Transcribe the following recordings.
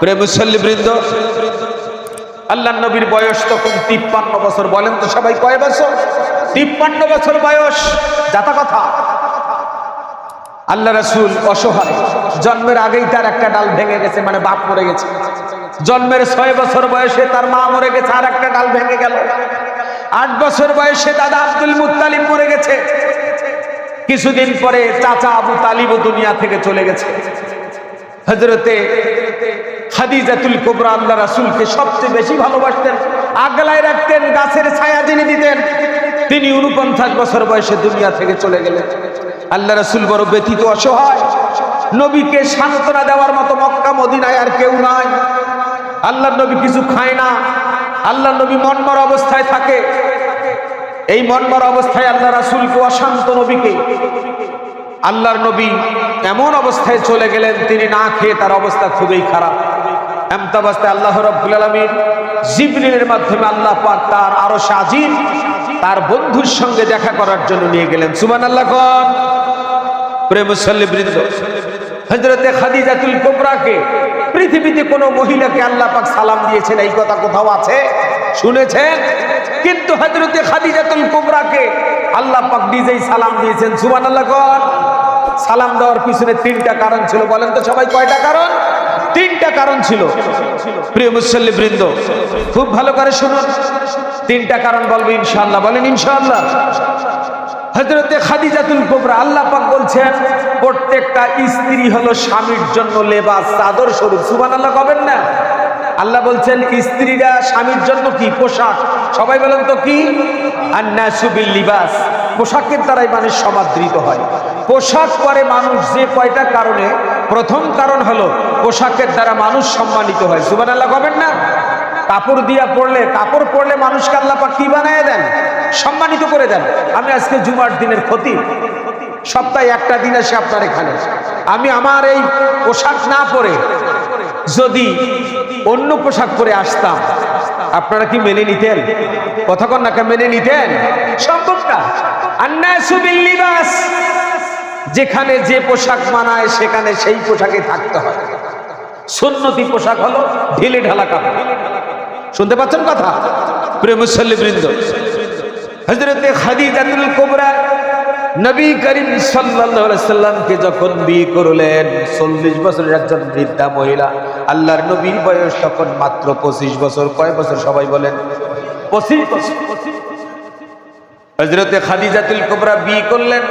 Pray মুসল্লি বৃন্দ আল্লাহ নবীর বয়স তখন তিপ্পান্ন বছর, বলেন তো সবাই কয় বছর? তিপ্পান্ন বছর বয়স, যাতা কথা। আল্লাহ রাসূল অসহায়, জন্মের আগেই তার একটা ডাল ভেঙে গেছে মানে বাপ মরে গেছে। জন্মের ছয় বছর বয়সে তার মা মরে গেছে, আর একটা ডাল ভেঙে গেল। আট বছর বয়সে দাদা আব্দুল মুত্তালিব মরে গেছে। কিছুদিন পরে চাচা আবু তালিবও দুনিয়া থেকে চলে গেছে। হজরতে খাদিজাতুল কোবরা আল্লাহ রাসুলকে সবচেয়ে বেশি ভালোবাসতেন, আগলায় রাখতেন, গাছের ছায়া যিনি দিতেন, তিনি উনপঞ্চাশ বছর বয়সে দুনিয়া থেকে চলে গেলেন। আল্লাহ রাসুল বড় ব্যথিত অসহায়, নবীকে সান্ত্বনা দেওয়ার মতো মক্কা, মদিনায় আর কেউ নাই। আল্লাহ নবী কিছু খায় না আল্লাহ নবী মনমর অবস্থায় থাকে। এই মনমর অবস্থায় আল্লাহ রাসূলকে অশান্ত নবীকে, আল্লাহর নবী এমন অবস্থায় চলে গেলেন, তিনি না খেয়ে তার অবস্থা খুবই খারাপ। এমতাবাস্তায় আল্লাহ রব্বুল আলমীর জিবরিনের মাধ্যমে আল্লাহ পাক তার আরও সাজিদ তার বন্ধুর সঙ্গে দেখা করার জন্য নিয়ে গেলেন। সুমান আল্লাহ কন প্রেমসল্লি বৃন্দ হজরতে খাদিজাতুল কোবরাকে পৃথিবীতে কোনো মহিলাকে আল্লাহ পাক সালাম দিয়েছেন, এই কথা কোথাও আছে? শুনেছেন? কিন্তু হজরতে খাদিজাতুল কোবরাকে আল্লাহ পাক নিজেই সালাম দিয়েছেন। সুমান আল্লাহ কন। সালাম দেওয়ার পিছনে তিনটা কারণ ছিল, বলেন তো সবাই কয়টা কারণ? তিনটা কারণ ছিল। প্রিয় মুসল্লি বৃন্দ, খুব ভালো করে শুনুন। তিনটা কারণ বলব ইনশাআল্লাহ। বলেন ইনশাআল্লাহ। হজরতে খাদিজাতুল কোবরা আল্লাহ পাক বলছেন, প্রত্যেকটা স্ত্রী হলো স্বামীর জন্য লেবাস, চাদর স্বরূপ সুবান আল্লাহ কবেন না? আল্লাহ বলছেন, স্ত্রীরা স্বামীর জন্য কি? পোশাক। সবাই বলেন তো কি? আন্নাসুবিল লিবাস পোশাকের দ্বারাই মানুষ সমাদৃত হয়। পোশাক পরে মানুষ যে কয়টা কারণে প্রথম কারণ হলো পোশাকের দ্বারা মানুষ সম্মানিত হয়। সুবান আল্লাহ কবেন না? কাপড় দিয়া পড়লে কাপড় পরলে মানুষকে আল্লাহ পাক কি বানায় দেন? সম্মানিত করে দেন। আমি আজকে জুমার দিনের ক্ষতি। সপ্তাহে একটা দিন আসে আপনার এখানে। আমি আমার এই পোশাক না পরে যদি অন্য পোশাক পরে আসতাম, আপনারা কি মেনে নিতেন? কতক্ষণ নাকি মেনে নিতেন? সম্ভব না। আন্নাসুবিল লিবাস। যেখানে যে পোশাক মানায়, সেখানে সেই পোশাকে থাকতে হয়। সুন্নতি পোশাক হলো ঢিলে ঢালা কাপড়। শুনতে পাচ্ছেন কথা? প্রিয় মুসল্লি বৃন্দ হজরতে খাদিজাতুল কোবরা নবী করিম সাল্লামকে যখন বিয়ে করলেন, চল্লিশ বছরের একজন বৃদ্ধা মহিলা, আল্লাহর নবীর বয়স তখন মাত্র পঁচিশ বছর। কয় বছর সবাই বলেন? পঁচিশ বছর। হজরতে খাদিজাতুল কোবরা বিয়ে করলেন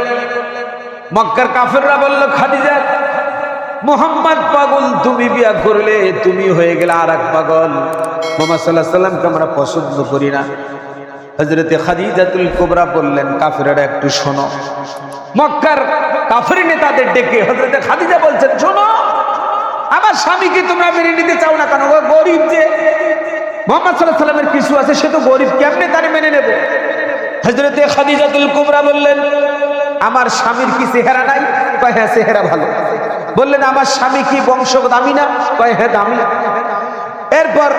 মক্কার কাফেররা বলল, খাদিজা, মোহাম্মদ পাগল, তুমি বিয়া করলে তুমি হয়ে গেলে আর এক পাগল। মোহাম্মদ সাল্লাহ সাল্লামকে আমরা পছন্দ করি না। হজরতে খাদিজাতুল কোবরা বললেন, কাফেরারা একটু শোনো। মক্কার কাফের নেতাদের ডেকে হজরতে খাদিজা বলছেন, শোনো, আমার স্বামীকে তোমরা মেনে নিতে চাও না কেন? গরিব যে। মোহাম্মদ সাল্লাহ সাল্লামের কিছু আছে, সে তো গরিব, কেমনে তারে মেনে নেবে? হজরতে খাদিজাতুল কুমরা বললেন, আমার স্বামীর কি চেহারা নাই? কয় হ্যাঁ চেহারা ভালো। বললেন, আমার স্বামী কি বংশ দামি না? কয় হ্যাঁ দামি। এরপর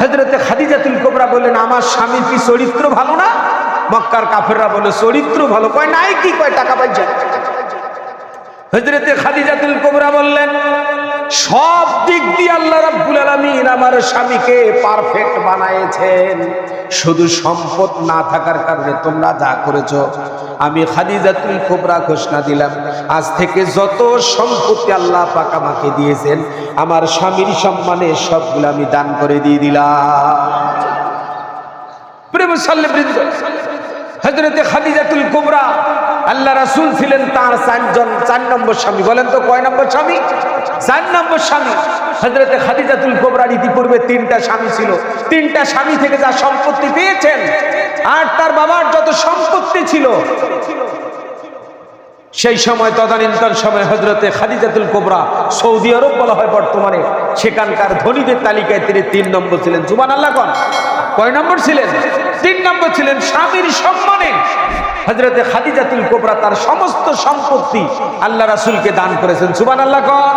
হজরতে খাদিজাতুল কুমরা বললেন, আমার স্বামীর কি চরিত্র ভালো না? মক্কার কাফেররা বলে, চরিত্র ভালো। কয়, নাই কি? কয়, টাকা পাইছে হজরতে খাদিজাতুল কোবরা বললেন, সব দিক দিয়ে আল্লাহ রাব্বুল আলামিন আমার স্বামীকে পারফেক্ট বানায়েছেন শুধু সম্পদ না থাকার কারণে তোমরা যা করেছ, আমি খাদিজাতুল কোবরা ঘোষণা দিলাম। আজ থেকে যত সম্পত্তি আল্লাহ পাক আমাকে দিয়েছেন, আমার স্বামীর সম্মানে সবগুলো আমি দান করে দিয়ে দিলাম। প্রেম সাল্লে বৃন্দ হজরতে খাদিজাতুল কোবরা আল্লাহ রাসূল ছিলেন তার চারজন, চার নম্বর স্বামী। বলেন তো কয় নম্বর স্বামী? চার নম্বর স্বামী। হজরতে খাদিজাতুল কোবরার ইতিপূর্বে তিনটা স্বামী ছিল। তিনটা স্বামী থেকে যা সম্পত্তি পেয়েছেন, আর তার বাবার যত সম্পত্তি ছিল, সেই সময় তদানীন্তন সময় হজরতে খাদিজাতুল কোবরা সৌদি আরব বলা হয় বর্তমানে। সেখানকার ধনীদের তালিকায় তিনি তিন নম্বর ছিলেন। জুবান আল্লাহ কয় নম্বর ছিলেন? তিন নম্বর ছিলেন স্বামীর সম্মানে। হজরতে খাদিজাতুল কোবরা তার সমস্ত সম্পত্তি আল্লাহ রাসুলকে দান করেছেন। সুবান আল্লাহ কন।